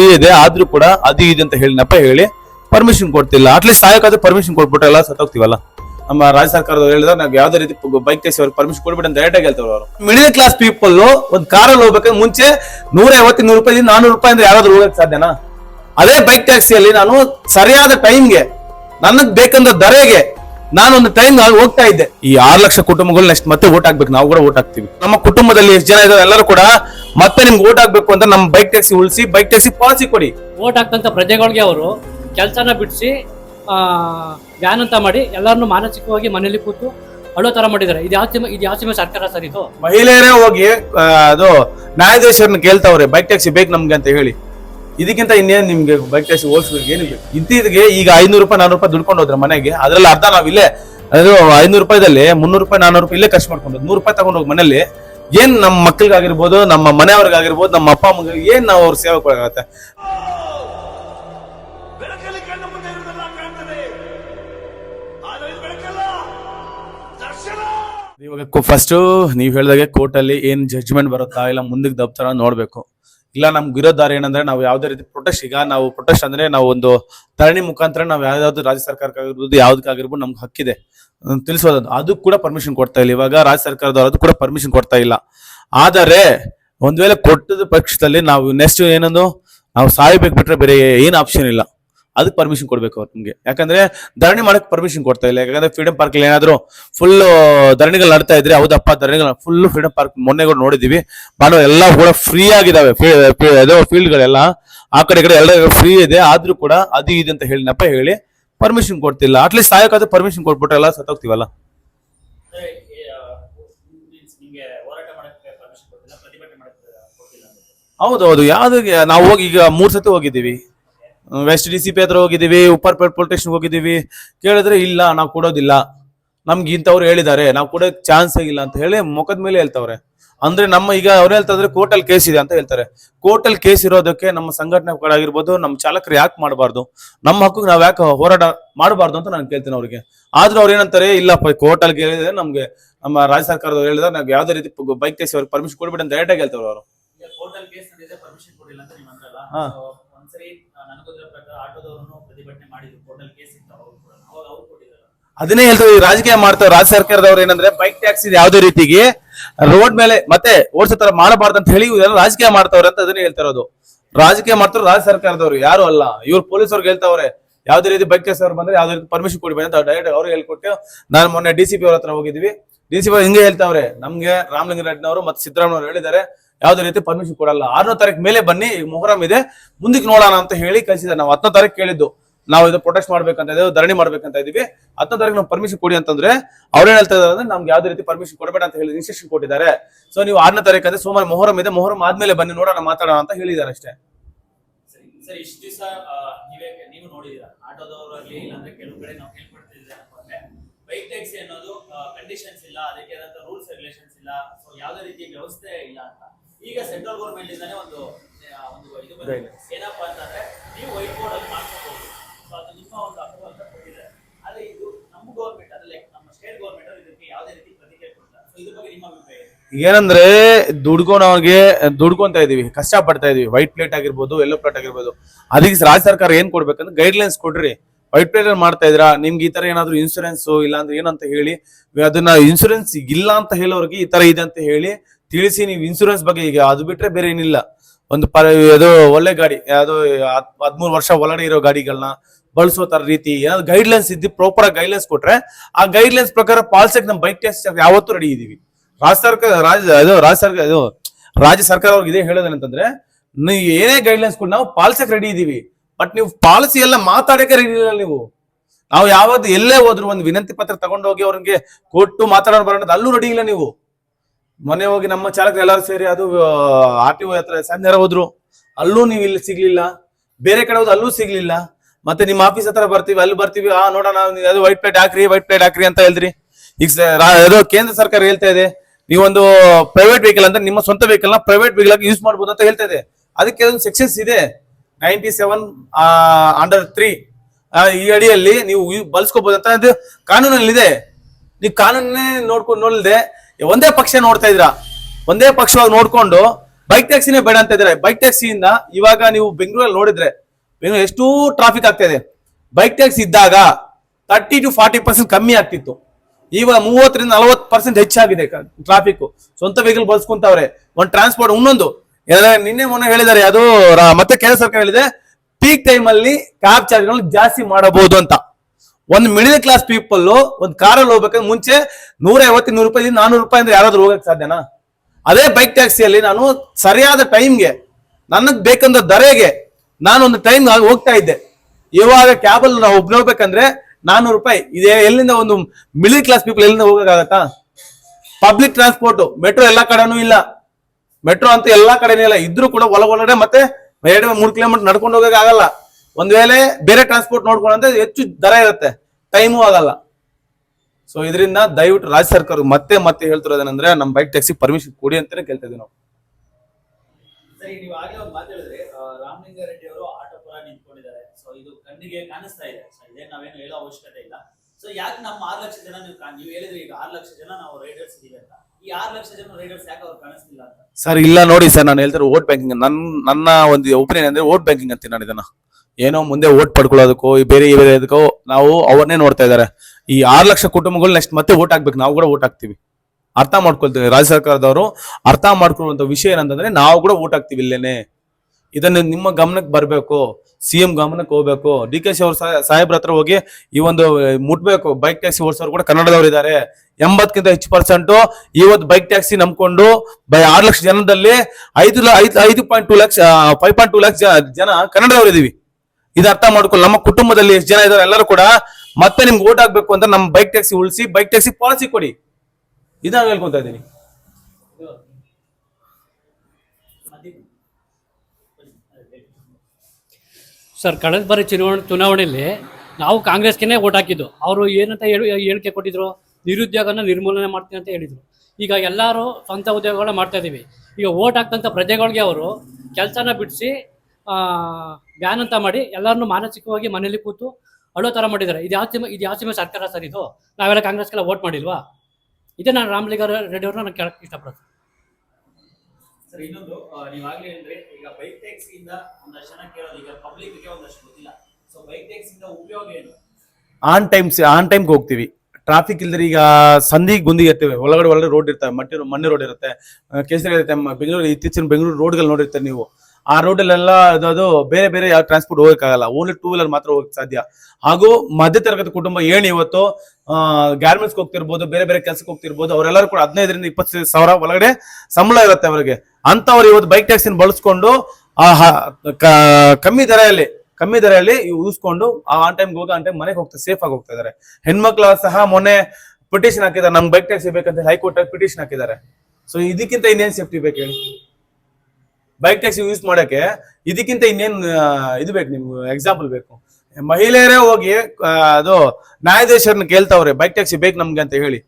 Free ಇದೆ ಆದ್ರೂ ಕೂಡ ಅದು ಇದೆ ಅಂತ ಹೇಳಿ ಹೇಳಿ ಪರ್ಮಿಷನ್ ಕೊಡ್ತಿಲ್ಲ. ಅಟ್ಲೀಸ್ಟ್ ಸಾಯಕ್ಕಾದ್ರೂ ಪರ್ಮಿಷನ್ ಕೊಟ್ಬಿಟ್ರೆ ಎಲ್ಲ ಸತ್ತೋಗ್ತೀವಲ್ಲ ನಮ್ಮ ರಾಜ್ಯ ಸರ್ಕಾರದವ್ರು ಹೇಳಿದ್ರೆ ನಾವು ಯಾವ್ದೇ ರೀತಿ ಬೈಕ್ ಟ್ಯಾಕ್ಸಿ ಅವ್ರಿಗೆ ಪರ್ಮಿಷನ್ ಕೊಡ್ಬಿಟ್ಟು ಅಂತ ಡೈರೆಕ್ಟ್ ಆಗಿ ಹೇಳ್ತಾರೆ ಅವರು. ಮಿಡಿಲ್ ಕ್ಲಾಸ್ ಪೀಪಲ್ ಒಂದ್ ಕಾರಲ್ಲಿ ಹೋಗ್ಬೇಕಾದ್ರೆ ಮುಂಚೆ ನೂರ ಐವತ್ತು ನೂರು ರೂಪಾಯಿ, ನಾನೂರು ರೂಪಾಯಿ ಅಂದ್ರೆ ಯಾರಾದ್ರೂ ಹೋಗಕ್ ಸಾಧ್ಯನಾ? ಅದೇ ಬೈಕ್ ಟ್ಯಾಕ್ಸಿಯಲ್ಲಿ ನಾನು ಸರಿಯಾದ ಟೈಮ್ಗೆ ನನಗ್ ಬೇಕಂದ ದರೆಗೆ ನಾನೊಂದು ಟೈಮ್ ಹೋಗ್ತಾ ಇದ್ದೆ. ಈ ಆರು ಲಕ್ಷ ಕುಟುಂಬಗಳು ನೆಕ್ಸ್ಟ್ ಮತ್ತೆ ಓಟ್ ಹಾಕ್ಬೇಕು. ನಾವು ಕೂಡ ಓಟ್ ಹಾಕ್ತಿವಿ. ನಮ್ಮ ಕುಟುಂಬದಲ್ಲಿ ಎಷ್ಟು ಜನ ಇದ್ದಾರೆ ಎಲ್ಲರೂ ಕೂಡ ಮತ್ತೆ ನಿಮ್ಗೆ ಓಟ್ ಹಾಕ್ಬೇಕು ಅಂತ ನಮ್ಮ ಬೈಕ್ ಟ್ಯಾಕ್ಸಿ ಉಳಿಸಿ ಬೈಕ್ ಟ್ಯಾಕ್ಸಿ ಪಾಲಿಸಿ ಕೊಡಿ. ಓಟ್ ಹಾಕ್ತಂತ ಪ್ರಜೆಗಳಿಗೆ ಅವರು ಕೆಲಸನ ಬಿಡಿಸಿ ವ್ಯಾನ್ ಅಂತ ಮಾಡಿ ಎಲ್ಲರನ್ನು ಮಾನಸಿಕವಾಗಿ ಮನೇಲಿ ಕೂತು ಅಳೋ ತರ ಮಾಡಿದ್ದಾರೆ. ಇದು ಯಾವ ಇದು ಯಾವ ಸೀಮೆ ಸರ್ಕಾರ ಸರ್ ಇದು? ಮಹಿಳೆಯರೇ ಹೋಗಿ ಆ, ಅದು ನ್ಯಾಯಾಧೀಶರನ್ನ ಕೇಳ್ತಾವ್ರೆ ಬೈಕ್ ಟ್ಯಾಕ್ಸಿ ಬೇಕು ನಮ್ಗೆ ಅಂತ ಹೇಳಿ. ಇದಕ್ಕಿಂತ ಇನ್ನೇನು ನಿಮ್ಗೆ ಬೈಕ್ ಟ್ಯಾಕ್ಸಿ ಓಡಿಸ್ಬೇಕು ಏನು ಬೇಕು ಇದ್ದಿದ್ಗೆ ಈಗ ಐನೂರು ರೂಪಾಯಿ ನಾನೂರು ರೂಪಾಯಿ ದುಡ್ಕೊಂಡು ಹೋದ್ರೆ ಮನೆಗೆ ಅದ್ರಲ್ಲಿ ಅರ್ಧ ನಾವಿಲ್ಲೇ ಇಲ್ಲೇ ಅದು ಐನೂರು ರೂಪಾಯಿದಲ್ಲಿ ಮುನ್ನೂರು ರೂಪಾಯಿ ನಾನೂರು ರೂಪಾಯಿ ಇಲ್ಲೇ ಖರ್ಚು ಮಾಡ್ಕೊಂಡು ನೂರು ರೂಪಾಯಿ ತಗೊಂಡು ಹೋಗಿ ಮನೇಲಿ ಏನ್ ನಮ್ಮ ಮಕ್ಳಿಗಾಗಿರ್ಬೋದು ನಮ್ಮ ಮನೆಯವ್ರಿಗಾಗಿರ್ಬೋದು ನಮ್ಮ ಅಪ್ಪ ಅಮ್ಮಗೆ ಏನ್ ನಾವು ಅವ್ರ ಸೇವೆ ದರ್ಶನ. ಇವಾಗ ಫಸ್ಟ್ ನೀವ್ ಹೇಳಿದಾಗೆ ಕೋರ್ಟ್ ಅಲ್ಲಿ ಏನ್ ಜಡ್ಜ್ಮೆಂಟ್ ಬರುತ್ತಾ ಇಲ್ಲ ಮುಂದಕ್ಕೆ ದಬ್ತಾರ ನೋಡ್ಬೇಕು. ಇಲ್ಲ ನಮ್ಗೆ ಇರೋ ದಾರಿ ಏನಂದ್ರೆ ನಾವು ಯಾವ್ದೇ ರೀತಿ ಪ್ರೊಟೆಸ್ಟ್ ಈಗ ನಾವು ಪ್ರೊಟೆಸ್ಟ್ ಅಂದ್ರೆ ನಾವು ಒಂದು ಧರಣಿ ಮುಖಾಂತರ ನಾವು ಯಾವ್ದಾದ್ರು ರಾಜ್ಯ ಸರ್ಕಾರಕ್ಕಾಗಿರ್ಬೋದು ಯಾವ್ದಕ್ಕಾಗಿರ್ಬೋದು ನಮ್ಗೆ ಹಕ್ಕಿದೆ. ತಿಳಿಸೋದು ಅದು ಕೂಡ ಪರ್ಮಿಷನ್ ಕೊಡ್ತಾ ಇಲ್ಲ. ಇವಾಗ ರಾಜ್ಯ ಸರ್ಕಾರದವರು ಅದು ಕೂಡ ಪರ್ಮಿಷನ್ ಕೊಡ್ತಾ ಇಲ್ಲ. ಆದರೆ ಒಂದ್ ವೇಳೆ ಕೊಟ್ಟದ ಪಕ್ಷದಲ್ಲಿ ನಾವು ನೆಕ್ಸ್ಟ್ ಏನೊಂದು ನಾವು ಸಾಯ್ಬೇಕು ಬಿಟ್ರೆ ಬೇರೆ ಏನು ಆಪ್ಷನ್ ಇಲ್ಲ. ಅದಕ್ಕೆ ಪರ್ಮಿಷನ್ ಕೊಡ್ಬೇಕು ಅವ್ರು ನಿಮ್ಗೆ. ಯಾಕಂದ್ರೆ ಧರಣಿ ಮಾಡಕ್ ಪರ್ಮಿಷನ್ ಕೊಡ್ತಾ ಇಲ್ಲ. ಯಾಕಂದ್ರೆ ಫ್ರೀಡಂ ಪಾರ್ಕ್ ಅಲ್ಲಿ ಏನಾದ್ರು ಫುಲ್ ಧರಣಿಗಳು ನಡ್ತಾ ಇದ್ರೆ, ಹೌದಪ್ಪ ಧರಣಿಗಳು ಫುಲ್ ಫ್ರೀಡಂ ಪಾರ್ಕ್ ಮೊನ್ನೆ ಕೂಡ ನೋಡಿದೀವಿ. ಭಾನುವಾರ ಎಲ್ಲ ಕೂಡ ಫ್ರೀ ಆಗಿದಾವೆ. ಫೀಲ್ಡ್ ಗಳೆಲ್ಲ ಆ ಕಡೆ ಕಡೆ ಎಲ್ಲ ಫ್ರೀ ಇದೆ. ಆದ್ರೂ ಕೂಡ ಅದು ಇದೆ ಅಂತ ಹೇಳಿನಪ್ಪ ನೆಪ ಹೇಳಿ ಪರ್ಮಿಷನ್ ಕೊಡ್ತಿಲ್ಲ. ಅಟ್ಲೀಸ್ಟ್ ಸಾಯಕ್ಕಾದ್ರೂ ಪರ್ಮಿಷನ್ ಕೊಟ್ಬಿಟ್ರೆ ಎಲ್ಲ ಸತ್ತೋಗ್ತೀವಲ್ಲ? ಹೌದು ಹೌದೌದು, ಯಾವ್ದಕ್ಕೆ? ನಾವು ಹೋಗಿ ಈಗ ಮೂರ್ ಸತಿ ಹೋಗಿದ್ದೀವಿ. ವೆಸ್ಟ್ ಡಿ ಸಿ ಪಿ ಹತ್ರ ಹೋಗಿದ್ದೀವಿ ಉಪ್ಪರ್ಪೇಟ್ ಪೊಲೀಸ್ ಸ್ಟೇಷನ್ ಹೋಗಿದ್ದೀವಿ. ಕೇಳಿದ್ರೆ ಇಲ್ಲ, ನಾವು ಕೊಡೋದಿಲ್ಲ. ನಮ್ಗೆ ಇಂಥವ್ರು ಹೇಳಿದ್ದಾರೆ ನಾವು ಕೂಡ ಚಾನ್ಸ್ ಆಗಿಲ್ಲ ಅಂತ ಹೇಳಿ ಮುಖದ ಮೇಲೆ ಹೇಳ್ತಾವ್ರೆ. ಅಂದ್ರೆ ನಮ್ಮ ಈಗ ಅವ್ರು ಹೇಳ್ತಾ ಇದ್ರೆ ಕೋರ್ಟಲ್ ಕೇಸ್ ಇದೆ ಅಂತ ಹೇಳ್ತಾರೆ. ಕೋರ್ಟಲ್ ಕೇಸ್ ಇರೋದಕ್ಕೆ ನಮ್ಮ ಸಂಘಟನೆಗಳಾಗಿರ್ಬೋದು ನಮ್ಮ ಚಾಲಕರು ಯಾಕೆ ಮಾಡಬಾರ್ದು? ನಮ್ಮ ಹಕ್ಕು ನಾವು ಯಾಕೆ ಹೋರಾಟ ಮಾಡಬಾರ್ದು ಅಂತ ನಾನು ಕೇಳ್ತೀನಿ ಅವ್ರಿಗೆ. ಆದ್ರೂ ಅವ್ರು ಏನಂತಾರೆ ಇಲ್ಲಪ್ಪ ಕೋರ್ಟಲ್ ಹೇಳಿದ್ರೆ ನಮ್ಗೆ ನಮ್ಮ ರಾಜ್ಯ ಸರ್ಕಾರದವ್ರು ಹೇಳಿದ್ರೆ ನಾವು ಯಾವುದೇ ರೀತಿ ಬೈಕ್ ಕೇಸ್ ಅವ್ರಿಗೆ ಪರ್ಮಿಷನ್ ಕೊಡ್ಬಿಟ್ಟು ಅಂತ ಡೈರೆಕ್ಟ್ ಹೇಳ್ತಾರೆ ಅವರು. ಹಾ. ಪ್ರತಿಭಟನೆ ಮಾಡಿದ್ರು. ಕೋರ್ಟಲ್ ಕೇಸ್ ಇತ್ತು ಅವರು ಕೂಡ ಅವಾಗ ಅವ್ರು ಕೊಟ್ಟಿದ್ದಾರೆ ಅದನ್ನೇ ಹೇಳ್ತಾರೆ ರಾಜಕೀಯ ಮಾಡ್ತಾರೆ ರಾಜ್ಯ ಸರ್ಕಾರದವ್ರು ಏನಂದ್ರೆ ಬೈಕ್ ಟ್ಯಾಕ್ಸ್ ಯಾವ್ದೇ ರೀತಿಗೆ ರೋಡ್ ಮೇಲೆ ಮತ್ತೆ ಓಡಿಸೋ ತರ ಮಾಡಬಾರ್ದು ಅಂತ ಹೇಳಿ ಇವ್ರೆಲ್ಲ ರಾಜಕೀಯ ಮಾಡ್ತಾವ್ರೆ ಅಂತ ಅದನ್ನೇ ಹೇಳ್ತಿರೋದು ರಾಜಕೀಯ ಮಾಡ್ತಾರೆ ರಾಜ್ಯ ಸರ್ಕಾರದವ್ರು, ಯಾರು ಅಲ್ಲ. ಇವ್ರು ಪೊಲೀಸ್ ಅವ್ರಿಗೆ ಹೇಳ್ತಾವ್ರೆ, ಯಾವ್ದೇ ರೀತಿ ಬೈಕ್ ಟ್ಯಾಕ್ಸ್ ಅವ್ರು ಬಂದ್ರೆ ಯಾವ್ದೇ ರೀತಿ ಪರ್ಮಿಷನ್ ಕೊಡ್ಬೇಕು ಅಂತ ಡೈರೆಕ್ಟ್ ಅವ್ರಿಗೆ ಹೇಳ್ಕೊಟ್ಟು, ನಾನು ಮೊನ್ನೆ ಡಿ ಸಿ ಪಿ ಅವ್ರ ಹತ್ರ ಹೋಗಿದ್ವಿ. ಡಿ ಸಿ ಪಿ ಹಿಂಗೆ ಹೇಳ್ತಾವ್ರೆ, ನಮ್ಗೆ ರಾಮಲಿಂಗರೆಡ್ಡಿನವರು ಮತ್ತೆ ಸಿದ್ದರಾಮಯ್ಯ ಹೇಳಿದ್ದಾರೆ, ಯಾವ್ದೇ ರೀತಿ ಪರ್ಮಿಷನ್ ಕೊಡಲ್ಲ. ಆರನೇ ತಾರೀಕು ಮೇಲೆ ಬನ್ನಿ ಮೊಹರಂ ಇದೆ, ಮುಂದಕ್ಕೆ ನೋಡೋಣ ಅಂತ ಹೇಳಿ ಕಳಿಸಿದ್ದಾರೆ. ನಾವು ಹತ್ತನೇ ತಾರೀಕು ಕೇಳಿದ್ದು. ನಾವು ಇದು ಪ್ರೊಟೆಸ್ಟ್ ಮಾಡ್ಬೇಕಂತ ಇದ್ದೀವಿ ಧರಣಿ ಮಾಡ್ಬೇಕಂತ ಇದೀವಿ ಹತ್ತನೇ ತಾರೀಕು ನಾವು ಪರ್ಮಿಷನ್ ಕೊಡಿ ಅಂತಂದ್ರೆ ಅವ್ರೇನ್ ಹೇಳ್ತಾ ಇದಾರೆ ಅಂದ್ರೆ ನಮ್ಗೆ ಯಾವ್ದೇ ರೀತಿ ಪರ್ಮಿಷನ್ ಕೊಡಬೇಡ ಅಂತ ಹೇಳಿ ಇನ್ಸ್ಟ್ರಕ್ಷನ್ ಕೊಟ್ಟಿದ್ದಾರೆ. ಸೊ ನೀವು ಆರನೇ ತಾರೀಕು ಅಂದ್ರೆ ಸೋಮವಾರ ಮೊಹರಂ ಇದೆ ಮೊಹರಂ ಆದ್ಮೇಲೆ ಬನ್ನಿ ನೋಡೋಣ ಮಾತಾಡೋಣ ಅಂತ ಹೇಳಿದ್ದಾರೆ ಅಷ್ಟೇ. ಸರಿ ಸರ್ ಇಷ್ಟು ದಿವಸ ನೀವೇ ನೀವು ನೋಡಿದೀರಾ ಆಟೋದವರು ಆಗಲಿ ಇಲ್ಲಾಂದ್ರೆ ಕೆಲವು ಕಡೆ ನಾವು ಕೇಳ್ಪಡ್ತಿದ್ದೆ ಅಂದ್ರೆ ಬೈಕ್ ಟ್ಯಾಕ್ಸಿ ಅನ್ನೋದು ಕಂಡೀಷನ್ಸ್ ಇಲ್ಲ ಅದಕ್ಕೆ ಆದಂತ ರೂಲ್ಸ್ ರೆಗ್ಯುಲೇಷನ್ಸ್ ಇಲ್ಲ ಸೊ ಯಾವುದೇ ರೀತಿ ವ್ಯವಸ್ಥೆ ಇಲ್ಲ ಅಂತ. ಈಗ ಸೆಂಟ್ರಲ್ ಗೌರ್ಮೆಂಟ್ ಇಂದಾನೆ ಒಂದು ಒಂದು ಇದು ಬಂದಿದೆ. ಏನಪ್ಪಾ ಅಂತಂದ್ರೆ ನೀವು ವೈಟ್ ಬೋರ್ಡ್ ಅಲ್ಲಿ ಮಾಡ್ಕೋಬಹುದು ಸೊ ಅದು ನಿಮ್ಮ ಆದ್ರೆ ಇದು ನಮ್ಮ ಗೌರ್ಮೆಂಟ್ ನಮ್ಮ ಸ್ಟೇಟ್ ಗೌರ್ಮೆಂಟ್ ಇದಕ್ಕೆ ಯಾವುದೇ ರೀತಿ ಪ್ರತಿಕ್ರಿಯೆ ಇದ್ರ ಬಗ್ಗೆ ನಿಮ್ಮ ಅಭಿಪ್ರಾಯ ಏನು? ಏನಂದ್ರೆ ದುಡ್ಕೊಂಡವ್ರಿಗೆ ದುಡ್ಕೊಂತ ಇದೀವಿ ಕಷ್ಟ ಪಡ್ತಾ ಇದೀವಿ. ವೈಟ್ ಪ್ಲೇಟ್ ಆಗಿರ್ಬೋದು ಎಲ್ಲೋ ಪ್ಲೇಟ್ ಆಗಿರ್ಬೋದು. ಅದಕ್ಕೆ ರಾಜ್ಯ ಸರ್ಕಾರ ಏನ್ ಕೊಡ್ಬೇಕಂದ್ರೆ ಗೈಡ್ ಲೈನ್ಸ್ ಕೊಡ್ರಿ ವೈಟ್ ಪ್ಲೇಟ್ ಮಾಡ್ತಾ ಇದ್ರಾ ನಿಮ್ಗೆ ಈ ತರ ಏನಾದ್ರು ಇನ್ಸೂರೆನ್ಸ್ ಇಲ್ಲ ಅಂದ್ರೆ ಏನಂತ ಹೇಳಿ, ಅದನ್ನ ಇನ್ಸೂರೆನ್ಸ್ ಇಲ್ಲ ಅಂತ ಹೇಳೋರಿಗೆ ಈ ತರ ಇದೆ ಅಂತ ಹೇಳಿ ತಿಳಿಸಿ ನೀವು ಇನ್ಸೂರೆನ್ಸ್ ಬಗ್ಗೆ ಈಗ ಅದು ಬಿಟ್ರೆ ಬೇರೆ ಏನಿಲ್ಲ. ಒಂದು ಪ ಅದು ಒಳ್ಳೆ ಗಾಡಿ ಅದು ಹದ್ಮೂರು ವರ್ಷ ಒಳಗಡೆ ಇರೋ ಗಾಡಿಗಳನ್ನ ಬಳಸೋ ತರ ರೀತಿ, ಏನಾದ್ರು ಗೈಡ್ಲೈನ್ಸ್ ಇದ್ದು ಪ್ರಾಪರ್ ಆಗಿ ಗೈಡ್ಲೈನ್ಸ್ ಕೊಟ್ರೆ, ಆ ಗೈಡ್ಲೈನ್ಸ್ ಪ್ರಕಾರ ಪಾಲ್ಸಕ್ ನಮ್ಮ ಬೈಕ್ ಟೆಸ್ಟ್ ಯಾವತ್ತೂ ರೆಡಿ ಇದೀವಿ. ರಾಜ್ಯ ಸರ್ಕಾರ ರಾಜ್ಯ ಅದು ರಾಜ್ಯ ಸರ್ಕಾರ ಇದು ರಾಜ್ಯ ಸರ್ಕಾರ ಅವ್ರಿಗೆ ಇದೇ ಹೇಳೋದೇನಂತಂದ್ರೆ ನೀವು ಏನೇ ಗೈಡ್ಲೈನ್ಸ್ ಕೊಡಿ, ನಾವು ಪಾಲ್ಸಕ್ ರೆಡಿ ಇದೀವಿ. ಬಟ್ ನೀವು ಪಾಲಿಸಿ ಎಲ್ಲ ಮಾತಾಡಕ್ಕೆ ರೆಡಿ ಇಲ್ಲ ನೀವು. ನಾವು ಯಾವ್ದು ಎಲ್ಲೇ ಹೋದ್ರು ಒಂದು ವಿನಂತಿ ಪತ್ರ ತಗೊಂಡೋಗಿ ಅವ್ರಿಗೆ ಕೊಟ್ಟು ಮಾತಾಡೋಣ ಬರೋಣ ಅಲ್ಲೂ ರೆಡಿ ಇಲ್ಲ ನೀವು. ಮೊನ್ನೆ ಹೋಗಿ ನಮ್ಮ ಚಾಲಕರು ಎಲ್ಲರೂ ಸೇರಿ ಅದು ಆರ್ ಟಿ ಓ ಹತ್ರ ಸಂಜೆ ಹೋದ್ರು, ಅಲ್ಲೂ ನೀವು ಇಲ್ಲಿ ಸಿಗ್ಲಿಲ್ಲ. ಬೇರೆ ಕಡೆ ಹೋದ್ ಅಲ್ಲೂ ಸಿಗ್ಲಿಲ್ಲ. ಮತ್ತೆ ನಿಮ್ಮ ಆಫೀಸ್ ಹತ್ರ ಬರ್ತೀವಿ, ಅಲ್ಲಿ ಬರ್ತೀವಿ, ಆ ನೋಡೋಣ, ಅದು ವೈಟ್ ಪ್ಲೇಟ್ ಹಾಕ್ರಿ ವೈಟ್ ಪ್ಲೇಟ್ ಹಾಕ್ರಿ ಅಂತ ಹೇಳಿದ್ರಿ. ಈಗ ಅದು ಕೇಂದ್ರ ಸರ್ಕಾರ ಹೇಳ್ತಾ ಇದೆ, ನೀವೊಂದು ಪ್ರೈವೇಟ್ ವೆಹಿಕಲ್ ಅಂದ್ರೆ ನಿಮ್ಮ ಸ್ವಂತ ವೆಹಿಕಲ್ನ ಪ್ರೈವೇಟ್ ವೆಹಿಕಲ್ ಆಗಿ ಯೂಸ್ ಮಾಡ್ಬೋದು ಅಂತ ಹೇಳ್ತಾ ಇದೆ. ಅದಕ್ಕೆ ಒಂದು ಸೆಕ್ಷನ್ಸ್ ಇದೆ. ನೈಂಟಿ ಸೆವೆನ್ ಅಂಡರ್ ತ್ರೀ ಈ ಅಡಿಯಲ್ಲಿ ನೀವು ಬಳಸ್ಕೋಬಹುದು ಅಂತ ಅದು ಕಾನೂನಲ್ಲಿ ಇದೆ ನೀವು ಕಾನೂನೇ ನೋಡ್ಕೊಂಡು ನೋಡಿದೆ, ಒಂದೇ ಪಕ್ಷ ನೋಡ್ತಾ ಇದ್ರ ಒಂದೇ ಪಕ್ಷವಾಗಿ ನೋಡ್ಕೊಂಡು ಬೈಕ್ ಟ್ಯಾಕ್ಸಿನೇ ಬೇಡ ಅಂತ ಇದ್ದಾರೆ. ಬೈಕ್ ಟ್ಯಾಕ್ಸಿಯಿಂದ ಇವಾಗ ನೀವು ಬೆಂಗಳೂರಲ್ಲಿ ನೋಡಿದ್ರೆ ಬೆಂಗಳೂರು ಎಷ್ಟು ಟ್ರಾಫಿಕ್ ಆಗ್ತಾ ಇದೆ. ಬೈಕ್ ಟ್ಯಾಕ್ಸಿ ಇದ್ದಾಗ ತರ್ಟಿ ಟು ಫಾರ್ಟಿ ಪರ್ಸೆಂಟ್ ಕಮ್ಮಿ ಆಗ್ತಿತ್ತು. ಇವಾಗ ಮೂವತ್ತರಿಂದ ನಲವತ್ತು ಪರ್ಸೆಂಟ್ ಹೆಚ್ಚಾಗಿದೆ ಟ್ರಾಫಿಕ್ ಸ್ವಂತ ವೆಹಿಕಲ್ ಬಳಸ್ಕೊಂತವ್ರೆ. ಒಂದು ಟ್ರಾನ್ಸ್ಪೋರ್ಟ್ ಇನ್ನೊಂದು. ನಿನ್ನೆ ಮೊನ್ನೆ ಹೇಳಿದ್ದಾರೆ, ಅದು ಮತ್ತೆ ಕೇಂದ್ರ ಸರ್ಕಾರ ಹೇಳಿದೆ ಪೀಕ್ ಟೈಮ್ ಅಲ್ಲಿ ಕ್ಯಾಬ್ ಚಾರ್ಜ್ ಜಾಸ್ತಿ ಮಾಡಬಹುದು ಅಂತ. ಒಂದು ಮಿಡಿಲ್ ಕ್ಲಾಸ್ ಪೀಪಲ್ ಒಂದು ಕಾರಲ್ಲಿ ಹೋಗ್ಬೇಕಂದ್ರೆ ಮುಂಚೆ ನೂರ ಐವತ್ತು ನೂರು ರೂಪಾಯಿ ನಾನೂರು ರೂಪಾಯಿ ಅಂದ್ರೆ ಯಾರಾದ್ರೂ ಹೋಗಕ್ ಸಾಧ್ಯನಾ? ಅದೇ ಬೈಕ್ ಟ್ಯಾಕ್ಸಿಯಲ್ಲಿ ನಾನು ಸರಿಯಾದ ಟೈಮ್ಗೆ ನನಗೆ ಬೇಕಂದ ದರೆಗೆ ನಾನು ಒಂದು ಟೈಮ್ ಹೋಗ್ತಾ ಇದ್ದೆ. ಇವಾಗ ಕ್ಯಾಬಲ್ಲಿ ನಾವು ಒಬ್ನೇ ಹೋಗ್ಬೇಕಂದ್ರೆ ನಾನೂರು ರೂಪಾಯಿ. ಇದೆ ಎಲ್ಲಿಂದ ಒಂದು ಮಿಡಿಲ್ ಕ್ಲಾಸ್ ಪೀಪಲ್ ಎಲ್ಲಿಂದ ಹೋಗಕ್ಕಾಗತ್ತಾ? ಪಬ್ಲಿಕ್ ಟ್ರಾನ್ಸ್ಪೋರ್ಟ್ ಮೆಟ್ರೋ ಎಲ್ಲಾ ಕಡೆನೂ ಇಲ್ಲ. ಮೆಟ್ರೋ ಅಂತ ಎಲ್ಲಾ ಕಡೆನೂ ಇಲ್ಲ. ಇದ್ರೂ ಕೂಡ ಒಳಗೊಳಗಡೆ ಮತ್ತೆ ಎರಡು, ಮೂರು ಕಿಲೋಮೀಟರ್ ನಡ್ಕೊಂಡು ಹೋಗಕ್ ಆಗಲ್ಲ. ಒಂದ್ ವೇಳೆ ಬೇರೆ ಟ್ರಾನ್ಸ್ಪೋರ್ಟ್ ನೋಡ್ಕೊಂಡ್ರೆ ಹೆಚ್ಚು ದರ ಇರುತ್ತೆ. ಟೈಮು ಆಗಲ್ಲ. ಸೊ ಇದರಿಂದ ದಯವಿಟ್ಟು ರಾಜ್ಯ ಸರ್ಕಾರ ಮತ್ತೆ ಮತ್ತೆ ಹೇಳ್ತಿರೋದೇನಂದ್ರೆ ನಮ್ಮ ಬೈಕ್ ಟ್ಯಾಕ್ಸಿ ಪರ್ಮಿಷನ್ ಕೊಡಿ ಅಂತಾನೆ ಕೇಳ್ತಾ ಇದೀವಿ ನಾವು. ಸರಿ, ನೀವು ಆಗಲೇ ಒಂದು ಮಾತು ಹೇಳಿದ್ರಿ ರಾಮಲಿಂಗಾರೆಡ್ಡಿ ಅವರು ಆಟ ಪರ ನಿಂತ್ಕೊಂಡಿದ್ದಾರೆ. ಸೊ ಇದು ಕಣ್ಣಿಗೆ ಕಾಣಿಸ್ತಾ ಇದೆ. ಸೊ ಇದೇ ನಾವೇನು ಹೇಳೋ ಅವಶ್ಯಕತೆ ಇಲ್ಲ. ಸೊ ಯಾಕೆ ನಮ್ಮ ಆರು ಲಕ್ಷ ಜನ ನೀವು ನೀವು ಹೇಳಿದ್ರಿ ಈಗ ಆರು ಲಕ್ಷ ಜನ ನಾವು ರೈಡರ್ಸ್ ಇದೀವಿ ಅಂತ. ಈ ಆರು ಲಕ್ಷ ಜನ ರೈಡರ್ಸ್ ಯಾಕೆ ಅವ್ರು ಕಾಣಿಸ್ತಿಲ್ಲ ಅಂತ? ಸರ್ ಇಲ್ಲ ನೋಡಿ ಸರ್ ನಾನು ಹೇಳ್ತಾರೆ ಓಟ್ ಬ್ಯಾಂಕಿಂಗ್ ನನ್ನ ನನ್ನ ಒಂದು ಒಪಿನಿಯನ್ ಅಂದ್ರೆ ಓಟ್ ಬ್ಯಾಂಕಿಂಗ್ ಅಂತೀನಿ ನಾನು ಇದನ್ನ. ಏನೋ ಮುಂದೆ ಓಟ್ ಪಡ್ಕೊಳ್ಳೋದಕ್ಕೋ, ಈ ಬೇರೆ ಬೇರೆ ನಾವು ಅವನ್ನೇ ನೋಡ್ತಾ ಇದ್ದಾರೆ. ಈ ಆರು ಲಕ್ಷ ಕುಟುಂಬಗಳು ನೆಕ್ಸ್ಟ್ ಮತ್ತೆ ಓಟ್ ಹಾಕ್ಬೇಕು. ನಾವು ಕೂಡ ಓಟ್ ಹಾಕ್ತಿವಿ. ಅರ್ಥ ಮಾಡ್ಕೊಳ್ತೀವಿ ರಾಜ್ಯ ಸರ್ಕಾರದವರು ಅರ್ಥ ಮಾಡ್ಕೊಳ್ಳುವಂತ ವಿಷಯ ಏನಂತಂದ್ರೆ ನಾವು ಕೂಡ ಓಟ್ ಹಾಕ್ತಿವಿ ಇಲ್ಲೇನೆ. ಇದನ್ನ ನಿಮ್ಮ ಗಮನಕ್ಕೆ ಬರಬೇಕು ಸಿ ಎಂ ಗಮನಕ್ಕೆ ಹೋಗ್ಬೇಕು. ಡಿ ಕೆ ಸಿ ಅವ್ರ ಸಾಹೇಬ್ರ ಹತ್ರ ಹೋಗಿ ಈ ಒಂದು ಮುಟ್ಬೇಕು. ಬೈಕ್ ಟ್ಯಾಕ್ಸಿ ಓಡಿಸೋರು ಕೂಡ ಕನ್ನಡದವ್ರು ಇದ್ದಾರೆ ಎಂಬತ್ತಕ್ಕಿಂತ ಹೆಚ್ಚು ಪರ್ಸೆಂಟ್ ಇವತ್ತು ಬೈಕ್ ಟ್ಯಾಕ್ಸಿ ನಂಬಿಕೊಂಡು ಬೈ ಆರು ಲಕ್ಷ ಜನದಲ್ಲಿ ಐದು ಐದು point two lakh five point two lakh ಜನ ಕನ್ನಡದವ್ರು ಇದೀವಿ. ಇದು ಅರ್ಥ ಮಾಡ್ಕೊಳ್ಳಿ. ನಮ್ಮ ಕುಟುಂಬದಲ್ಲಿ ಎಷ್ಟು ಜನ ಇದಾರೆ ಎಲ್ಲರೂ ಕೂಡ ಮತ್ತೆ ನಿಮ್ಗೆ ಓಟ್ ಹಾಕ್ಬೇಕು ಅಂತ ನಮ್ಮ ಬೈಕ್ ಟ್ಯಾಕ್ಸಿ ಉಳಿಸಿ ಬೈಕ್ ಟ್ಯಾಕ್ಸಿ ಪಾಲಿಸಿ ಕೊಡಿ. ಇದನ್ನ ಹೇಳ್ಕೊಂತ ಇದ್ದೀನಿ. ಸರ್, ಕಳೆದ ಬಾರಿ ಚುನಾವಣೆ, ಚುನಾವಣೆಯಲ್ಲಿ ನಾವು ಕಾಂಗ್ರೆಸ್ಗೆ ಓಟ್ ಹಾಕಿದ್ದು. ಅವರು ಏನಂತ ಹೇಳಿ, ಹೇಳಿಕೆ ಕೊಟ್ಟಿದ್ರು. ನಿರುದ್ಯೋಗನ ನಿರ್ಮೂಲನೆ ಮಾಡ್ತೀನಿ ಅಂತ ಹೇಳಿದರು. ಈಗ ಎಲ್ಲರೂ ಸ್ವಂತ ಉದ್ಯೋಗಗಳನ್ನ ಮಾಡ್ತಾ ಇದ್ದೀವಿ ಈಗ ಓಟ್ ಹಾಕ್ತಂಥ ಪ್ರಜೆಗಳಿಗೆ ಅವರು ಕೆಲಸನ ಬಿಡಿಸಿ ಬ್ಯಾನ್ ಅಂತ ಮಾಡಿ ಎಲ್ಲರನ್ನು ಮಾನಸಿಕವಾಗಿ ಮನೇಲಿ ಕೂತು ಅಳೋ ಥರ ಮಾಡಿದ್ದಾರೆ. ಇದು ಯಾವ ಇದು ಯಾವ ಸರ್ಕಾರ ಸರ್ ಇದು? ನಾವೆಲ್ಲ ಕಾಂಗ್ರೆಸ್ಗೆಲ್ಲ ಓಟ್ ಮಾಡಿಲ್ವಾ? ಇದೇ ನಾನು ರಾಮಲಿಂಗ ರೆಡ್ಡಿ ಅವ್ರನ್ನ ನಾನು ಕೇಳಕ್ಕೆ ಇಷ್ಟಪಡ್ತೀನಿ. ಸರ್ ಇನ್ನೊಂದು ನೀವಾಗಲೇ ಹೇಳಿದ್ರೆ ಈಗ ಬೈಕ್ ಟ್ಯಾಕ್ಸಿ ಇಂದ ಒಂದಷ್ಟು ಜನ ಕೇಳೋದು ಈಗ ಪಬ್ಲಿಕ್ಗೆ ಒಂದಷ್ಟು ಗೊತ್ತಿಲ್ಲ. ಸೊ ಬೈಕ್ ಟ್ಯಾಕ್ಸಿ ಇಂದ ಉಪಯೋಗ ಏನು? ಆನ್ ಟೈಮ್ ಆನ್ ಟೈಮ್ಗೆ ಹೋಗ್ತೀವಿ. ಟ್ರಾಫಿಕ್ ಇಲ್ದ್ರೆ ಈಗ ಸಂಧಿ ಗುಂದಿಗೆ ಇರ್ತೇವೆ ಒಳಗಡೆ ಒಳಗಡೆ ರೋಡ್ ಇರ್ತವೆ. ಮಟ್ಟಿ ಮಣ್ಣು ರೋಡ್ ಇರುತ್ತೆ. ಕೇಸರಿ ಇರುತ್ತೆ. ಬೆಂಗಳೂರು ಇತ್ತೀಚಿನ ಬೆಂಗಳೂರು ರೋಡ್ಗಳು ನೋಡಿರ್ತಾರೆ ನೀವು. ಆ ರೋಡಲ್ಲೆಲ್ಲ ಅದು ಅದು ಬೇರೆ ಬೇರೆ ಯಾವ ಟ್ರಾನ್ಸ್ಪೋರ್ಟ್ ಹೋಗಕ್ಕಾಗಲ್ಲ. ಓನ್ಲಿ ಟೂ ವೀಲರ್ ಮಾತ್ರ ಹೋಗಕ್ಕೆ ಸಾಧ್ಯ. ಹಾಗೂ ಮಧ್ಯ ತರಗತಿ ಕುಟುಂಬ ಏನು ಇವತ್ತು? ಗಾರ್ಮೆಂಟ್ಸ್ ಹೋಗ್ತಿರ್ಬೋದು, ಬೇರೆ ಬೇರೆ ಕೆಲಸಕ್ಕೆ ಹೋಗ್ತಿರ್ಬೋದು, ಅವರೆಲ್ಲರೂ ಕೂಡ ಹದಿನೈದರಿಂದ ಇಪ್ಪತ್ತು ಸಾವಿರ ಒಳಗಡೆ ಸಂಬಳ ಇರುತ್ತೆ ಅವರಿಗೆ. ಅಂತವ್ರು ಇವತ್ತು ಬೈಕ್ ಟ್ಯಾಕ್ಸಿನ ಬಳಸ್ಕೊಂಡು, ಆ ಕಮ್ಮಿ ದರಲ್ಲಿ ಕಮ್ಮಿ ದರಲ್ಲಿ ಆ ಆನ್ ಟೈಮ್ ಹೋಗಿ ಆನ್ ಟೈಮ್ ಮನೆಗೆ ಹೋಗ್ತಾ ಸೇಫ್ ಆಗಿ ಹೋಗ್ತಾ ಇದಾರೆ. ಹೆಣ್ಮಕ್ಳು ಸಹ ಮೊನ್ನೆ ಪಿಟಿಷನ್ ಹಾಕಿದ್ದಾರೆ, ನಮ್ಗೆ ಬೈಕ್ ಟ್ಯಾಕ್ಸಿ ಬೇಕಂತ ಹೈಕೋರ್ಟ್ ಪಿಟಿಷನ್ ಹಾಕಿದ್ದಾರೆ. ಸೊ ಇದಕ್ಕಿಂತ ಇನ್ನೇನ್ ಸೇಫ್ಟಿ ಬೇಕು ಹೇಳಿ? ಬೈಕ್ ಟ್ಯಾಕ್ಸಿ ಯೂಸ್ ಮಾಡಕ್ಕೆ, ಇದಕ್ಕಿಂತ ಇನ್ನೇನ್ ಇದು ಬೇಕು ನಿಮ್ಗೆ ಎಕ್ಸಾಂಪಲ್ ಬೇಕು. ಮಹಿಳೆಯರೇ ಹೋಗಿ ಅದು ನ್ಯಾಯಾಧೀಶರನ್ನ ಕೇಳ್ತಾವ್ರೆ ಬೈಕ್ ಟ್ಯಾಕ್ಸಿ ಬೇಕು ನಮ್ಗೆ ಅಂತ ಹೇಳಿ.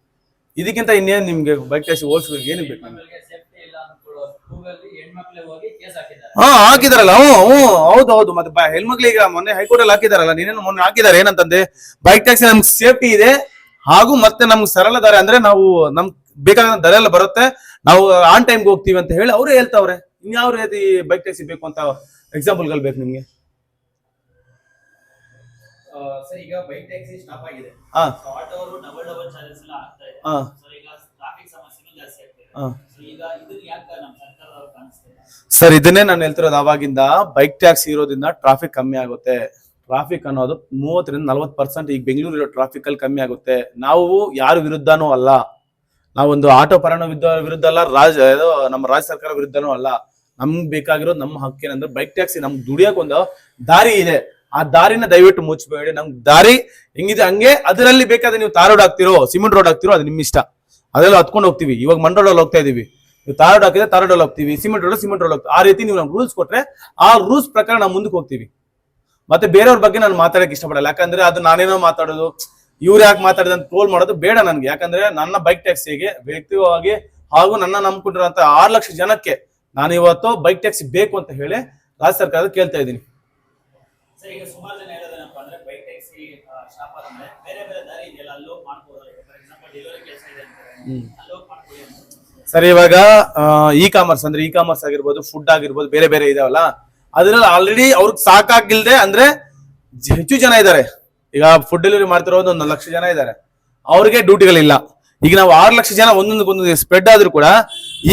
ಇದಕ್ಕಿಂತ ಇನ್ನೇನು ನಿಮ್ಗೆ ಬೈಕ್? ಟ್ಯಾಕ್ಸಿ ಓಡಿಸ್ಬೇಕು ಏನು ಬೇಕು ಹಾ ಹಾಕಿದಾರಲ್ಲ ಹ್ಞೂ ಹ್ಞೂ ಹೌದು ಹೌದು. ಮತ್ತೆ ಹೆಣ್ಮಕ್ಳಿಗೆ ಮೊನ್ನೆ ಹೈಕೋರ್ಟ್ ಅಲ್ಲಿ ಹಾಕಿದಾರಲ್ಲ ನೀನೇನು ಮೊನ್ನೆ ಹಾಕಿದಾರೆ ಏನಂತಂದೆ ಬೈಕ್ ಟ್ಯಾಕ್ಸಿ ನಮ್ಗೆ ಸೇಫ್ಟಿ ಇದೆ ಹಾಗೂ ಮತ್ತೆ ನಮ್ಗೆ ಸರಳ ದಾರೆ ಅಂದ್ರೆ ನಾವು ನಮ್ ಬೇಕಾದ ದರ ಎಲ್ಲ ಬರುತ್ತೆ. ನಾವು ಆನ್ ಟೈಮ್ಗೆ ಹೋಗ್ತೀವಿ ಅಂತ ಹೇಳಿ ಅವರೇ ಹೇಳ್ತಾವ್ರೆ. ಇನ್ಯಾವ ರೀತಿ ಬೈಕ್ ಟ್ಯಾಕ್ಸಿ ಬೇಕು ಅಂತ ಎಕ್ಸಾಂಪಲ್ಗಳು ಬೇಕು ನಿಮ್ಗೆ? ಸರ್ ಈಗ ಬೈಕ್ ಟ್ಯಾಕ್ಸಿ ಸ್ಟಾಪ್ ಆಗಿದೆ. ಹಾ so auto double double charges ಎಲ್ಲ ಆಗ್ತಾ ಇದೆ ಹಾ ಸೊ ಈಗ ಟ್ರಾಫಿಕ್ ಸಮಸ್ಯೆನೂ ಜಾಸ್ತಿ ಆಗ್ತಿದೆ. ಹಾ ಸೊ ಈಗ ಇದನ್ನ ಯಾಕೆ ನಮ್ಮ ಸರ್ಕಾರದವ್ರು ಕಾಣಿಸ್ತಿಲ್ಲ? ಸರ್ ಇದನ್ನೇ ನಾನು ಹೇಳ್ತಿರೋದು ಅವಾಗಿಂದ ಬೈಕ್ ಟ್ಯಾಕ್ಸ್ ಇರೋದ್ರಿಂದ ಟ್ರಾಫಿಕ್ ಕಮ್ಮಿ ಆಗುತ್ತೆ. ಟ್ರಾಫಿಕ್ ಅನ್ನೋದು ಮೂವತ್ತರಿಂದ ನಲ್ವತ್ತು ಪರ್ಸೆಂಟ್ ಈಗ ಬೆಂಗಳೂರಿರೋ ಟ್ರಾಫಿಕ್ ಅಲ್ಲಿ ಕಮ್ಮಿ ಆಗುತ್ತೆ. ನಾವು ಯಾರ ವಿರುದ್ಧನೂ ಅಲ್ಲ. ನಾವೊಂದು ಆಟೋ ಪರಣ ವಿರುದ್ಧ ವಿರುದ್ಧ ಅಲ್ಲ ರಾಜ ಇದು ನಮ್ಮ ರಾಜ್ಯ ಸರ್ಕಾರ ವಿರುದ್ಧನೂ ಅಲ್ಲ. ನಮ್ಗೆ ಬೇಕಾಗಿರೋದು ನಮ್ಮ ಹಕ್ಕೇನಂದ್ರೆ ಬೈಕ್ ಟ್ಯಾಕ್ಸಿ ನಮ್ಗೆ ದುಡಿಯಕ್ಕೊಂದು ದಾರಿ ಇದೆ. ಆ ದಾರಿನ ದಯವಿಟ್ಟು ಮುಚ್ಚಬೇಡಿ ನಮ್ಗೆ ದಾರಿ ಹೆಂಗಿದೆ? ಹಂಗೆ ಅದರಲ್ಲಿ ಬೇಕಾದ್ರೆ ನೀವು ತಾರ್ ರೋಡ್ ಹಾಕ್ತಿರೋ, ಸಿಮೆಂಟ್ ರೋಡ್ ಹಾಕ್ತಿರೋ ಅದು ನಿಮ್ಮ ಇಷ್ಟ ಅದೆಲ್ಲ ಹತ್ಕೊಂಡು ಹೋಗ್ತೀವಿ. ಇವಾಗ ಮಂಡ್ ರೋಡಲ್ಲಿ ಹೋಗ್ತಾ ಇದೀವಿ. ನೀವು ತಾರ್ ರೋಡ್ ಹಾಕಿದ್ರೆ ತಾರ್ ರೋಡ್ ಹೋಗ್ತೀವಿ. ಸಿಮೆಂಟ್ ರೋಡ್ ಸಿಮೆಂಟ್ ರೋಡ್ ಹೋಗ್ತೀವಿ. ಆ ರೀತಿ ನೀವು ನಮ್ಗೆ ರೂಲ್ಸ್ ಕೊಟ್ರೆ ಆ ರೂಲ್ಸ್ ಪ್ರಕಾರ ನಾವು ಮುಂದಕ್ಕೆ ಹೋಗ್ತೀವಿ. ಮತ್ತೆ ಬೇರೆಯವ್ರ ಬಗ್ಗೆ ನಾನು ಮಾತಾಡಕ್ಕೆ ಇಷ್ಟಪಡಲ್ಲ. ಯಾಕಂದ್ರೆ ಅದು ನಾನೇನೋ ಮಾತಾಡೋದು, ಇವ್ರು ಯಾಕೆ ಮಾತಾಡಿದ ಅಂತ ಟ್ರೋಲ್ ಮಾಡೋದು ಬೇಡ ನನ್ಗೆ. ಯಾಕಂದ್ರೆ ನನ್ನ ಬೈಕ್ ಟ್ಯಾಕ್ಸಿಗೆ ವ್ಯಕ್ತಿವಾಗಿ ಹಾಗೂ ನನ್ನ ನಂಬಿಕೊಂಡಿರೋ ಆರು ಲಕ್ಷ ಜನಕ್ಕೆ ನಾನು ಇವತ್ತು ಬೈಕ್ ಟ್ಯಾಕ್ಸಿ ಬೇಕು ಅಂತ ಹೇಳಿ ರಾಜ್ಯ ಸರ್ಕಾರದ ಕೇಳ್ತಾ ಇದ್ದೀನಿ. ಸರ್ ಈಗ ಸುಮಾರು ಜನ ಹೇಳೋದೇನಪ್ಪ ಅಂದ್ರೆ ಬೈಕ್ ಟ್ಯಾಕ್ಸಿ ಶಾಪ್ ಆದ್ರೆ ಬೇರೆ ಬೇರೆ ದಾರಿ ಇದೆಯಲ್ಲ ಅಲ್ಲೋಗಿ ಮಾಡ್ಬೋದು ಫಾರ್ ಎಕ್ಸಾಂಪಲ್ ಡೆಲಿವರಿ ಕೆಲಸ ಇದೆ ಅಂತಾರೆ. ಅಲ್ಲೋಗಿ ಮಾಡ್ಕೊಳ್ಳಿ ಅಂತ ಸರ್ ಇವಾಗ ಇ ಕಾಮರ್ಸ್ ಅಂದ್ರೆ ಇ ಕಾಮರ್ಸ್ ಆಗಿರ್ಬೋದು ಫುಡ್ ಆಗಿರ್ಬೋದು ಬೇರೆ ಬೇರೆ ಇದಾವಲ್ಲ? ಅದ್ರಲ್ಲಿ ಆಲ್ರೆಡಿ ಅವ್ರಿಗೆ ಸಾಕಾಗಿಲ್ದೆ ಅಂದ್ರೆ ಹೆಚ್ಚು ಜನ ಇದ್ದಾರೆ ಈಗ ಫುಡ್ ಡೆಲಿವರಿ ಮಾಡ್ತಿರೋದು ಒಂದು ಲಕ್ಷ ಜನ ಇದ್ದಾರೆ ಅವ್ರಿಗೆ ಡ್ಯೂಟಿಗಳಿಲ್ಲ. ಈಗ ನಾವು ಆರು ಲಕ್ಷ ಜನ ಒಂದೊಂದು ಒಂದೊಂದು ಸ್ಪ್ರೆಡ್ ಆದ್ರೂ ಕೂಡ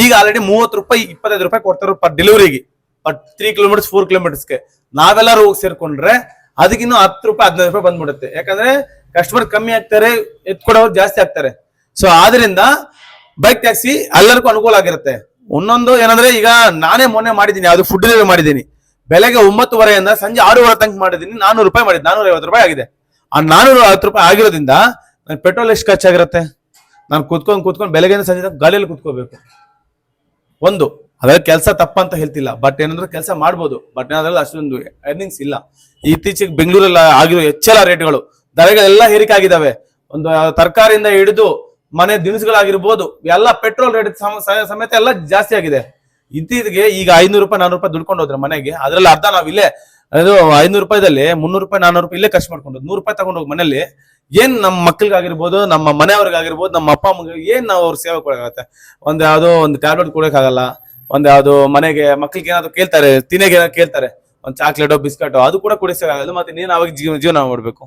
ಈಗ ಆಲ್ರೆಡಿ ಮೂವತ್ತು ರೂಪಾಯಿ ಇಪ್ಪತ್ತೈದು ರೂಪಾಯಿ ಕೊಡ್ತಾರೆ ಪರ್ ಡೆಲಿವರಿಗೆ ಪರ್ ತ್ರೀ ಕಿಲೋಮೀಟರ್ಸ್ ಫೋರ್ ಕಿಲೋಮೀಟರ್ಸ್ಗೆ ನಾವೆಲ್ಲರೂ ಹೋಗಿ ಸೇರ್ಕೊಂಡ್ರೆ ಅದಕ್ಕಿನ್ನೂ ಹತ್ತು ರೂಪಾಯಿ, ಹದಿನೈದು ರೂಪಾಯಿ ಬಂದ್ಬಿಡುತ್ತೆ. ಯಾಕಂದ್ರೆ ಕಸ್ಟಮರ್ ಕಮ್ಮಿ ಆಗ್ತಾರೆ ಎತ್ಕೊಡೋರು ಜಾಸ್ತಿ ಆಗ್ತಾರೆ. ಸೊ ಆದ್ರಿಂದ ಬೈಕ್ ಟ್ಯಾಕ್ಸಿ ಎಲ್ಲರಿಗೂ ಅನುಕೂಲ ಆಗಿರುತ್ತೆ. ಒಂದೊಂದು ಏನಂದ್ರೆ ಈಗ ನಾನೇ ಮೊನ್ನೆ ಮಾಡಿದ್ದೀನಿ, ಅದು ಫುಡ್ ಡೆಲಿವರಿ ಮಾಡಿದ್ದೀನಿ. ಬೆಳಗ್ಗೆ ಒಂಬತ್ತುವರೆಯಿಂದ ಸಂಜೆ ಆರೂವರೆ ತನಕ ಮಾಡಿದ್ದೀನಿ, ನಾನೂರು ರೂಪಾಯಿ ಮಾಡಿದ್ದು ನಾನೂರ ಐವತ್ತು ರೂಪಾಯಿ ಆಗಿದೆ. ಆ ನಾನೂರ ಐವತ್ತು ರೂಪಾಯಿ ಆಗಿರೋದ್ರಿಂದ ನನ್ನ ಪೆಟ್ರೋಲ್ ಎಷ್ಟು ಖರ್ಚಾಗಿರುತ್ತೆ? ನಾನು ಕೂತ್ಕೊಂಡು ಕೂತ್ಕೊಂಡು ಬೆಳಗ್ಗೆಯಿಂದ ಸಂಜೆ ಗಾಳಿಯಲ್ಲಿ ಕೂತ್ಕೋಬೇಕು. ಒಂದು ಅದ್ರಲ್ಲಿ ಕೆಲಸ ತಪ್ಪಂತ ಹೇಳ್ತಿಲ್ಲ. ಬಟ್ ಏನಂದ್ರೆ ಕೆಲಸ ಮಾಡ್ಬೋದು. ಬಟ್ ಅದ್ರಲ್ಲಿ ಅಷ್ಟೊಂದು ಅರ್ನಿಂಗ್ಸ್ ಇಲ್ಲ. ಇತ್ತೀಚೆಗೆ ಬೆಂಗಳೂರಲ್ಲಿ ಆಗಿರೋ ಹೆಚ್ಚೆಲ್ಲ ರೇಟ್ಗಳು, ದರಗಳೆಲ್ಲ ಏರಿಕೆ ಆಗಿದಾವೆ ಒಂದು ತರಕಾರಿಯಿಂದ ಹಿಡಿದು ಮನೆ ದಿನಸುಗಳಾಗಿರ್ಬೋದು, ಎಲ್ಲ ಪೆಟ್ರೋಲ್ ರೇಟ್ ಸಮೇತ ಎಲ್ಲ ಜಾಸ್ತಿ ಆಗಿದೆ. ಇತ್ತೀಚೆಗೆ ಈಗ ಐನೂರು ರೂಪಾಯಿ, ನಾನೂರು ರೂಪಾಯಿ ದುಡ್ಕೊಂಡು ಹೋದ್ರೆ ಮನೆಗೆ. ಅದ್ರಲ್ಲಿ ಅರ್ಧ ನಾವ್ ಇಲ್ಲೇ, ಅದು ಐನೂರು ರೂಪಾಯಿದಲ್ಲಿ ಮುನ್ನೂರು ರೂಪಾಯಿ, ನಾನೂರು ರೂಪಾಯಿ ಇಲ್ಲೇ ಖರ್ಚು ಮಾಡ್ಕೊಂಡು ನೂರು ರೂಪಾಯಿ ತಗೊಂಡು ಹೋಗಿ ಮನೇಲಿ ಏನ್ ನಮ್ಮ ಮಕ್ಳಿಗಾಗಿರ್ಬೋದು, ನಮ್ಮ ಮನೆಯವ್ರಿಗಾಗಿರ್ಬೋದು, ನಮ್ಮ ಅಪ್ಪ, ಅಮ್ಮಗೆ ಏನ್ ನಾವು ಅವ್ರ ಸೇವೆ ಕೊಡಕ್ಕಾಗತ್ತೆ ಒಂದು ಯಾವುದೋ ಒಂದು ಟ್ಯಾಬ್ಲೆಟ್ ಕೊಡಕ್ಕಾಗಲ್ಲ ಒಂದ್ ಅದು ಮನೆಗೆ ಮಕ್ಳಿಗೆ ಏನಾದ್ರು ಕೇಳ್ತಾರೆ ತಿನ್ನಗೆ ಏನಾದ್ರು ಕೇಳ್ತಾರೆ, ಒಂದು ಚಾಕ್ಲೇಟೋ ಬಿಸ್ಕಟೋ, ಅದು ಕೂಡ ಕುಡಿಸಕ್ಕಾಗಲ್ಲ ಮತ್ತೆ ನೀನು ಅವಾಗ ಜೀವ ಜೀವನ ಮಾಡ್ಬೇಕು.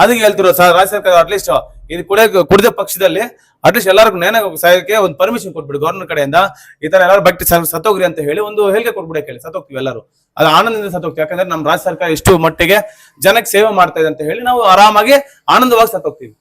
ಅದಕ್ಕೆ ಹೇಳ್ತಿರೋ ಸರ್ ರಾಜ್ಯ ಸರ್ಕಾರ ಅಟ್ಲೀಸ್ಟ್ ಇದು ಕುಡಿಯ, ಕುಡಿದ ಪಕ್ಷದಲ್ಲಿ ಅಟ್ಲೀಸ್ಟ್ ಎಲ್ಲರಿಗೂ ನೇನ ಸಾಯಕ್ಕೆ ಒಂದು ಪರ್ಮಿಷನ್ ಕೊಟ್ಬಿಡು ಗೌರ್ಮೆಂಟ್ ಕಡೆಯಿಂದ. ಈ ತರ ಎಲ್ಲರೂ ಬಟ್ಟೆ ಸತ್ತೋಗ್ರಿ ಅಂತ ಹೇಳಿ ಒಂದು ಹೇಳಿಕೆ ಕೊಟ್ಬಿಡಕ್ಕೆ ಹೇಳಿ ಸತ್ತೋಗ್ತೀವಿ ಎಲ್ಲರೂ. ಅದು ಆನಂದದಿಂದ ಸತ್ತೋಗ್ತೀವಿ, ಯಾಕಂದ್ರೆ ನಮ್ಮ ರಾಜ್ಯ ಸರ್ಕಾರ ಎಷ್ಟು ಮಟ್ಟಿಗೆ ಜನಕ್ಕೆ ಸೇವೆ ಮಾಡ್ತಾ ಇದೆ ಅಂತ ಹೇಳಿ ನಾವು ಆರಾಮಾಗಿ ಆನಂದವಾಗಿ ಸತ್ತೋಗ್ತೀವಿ.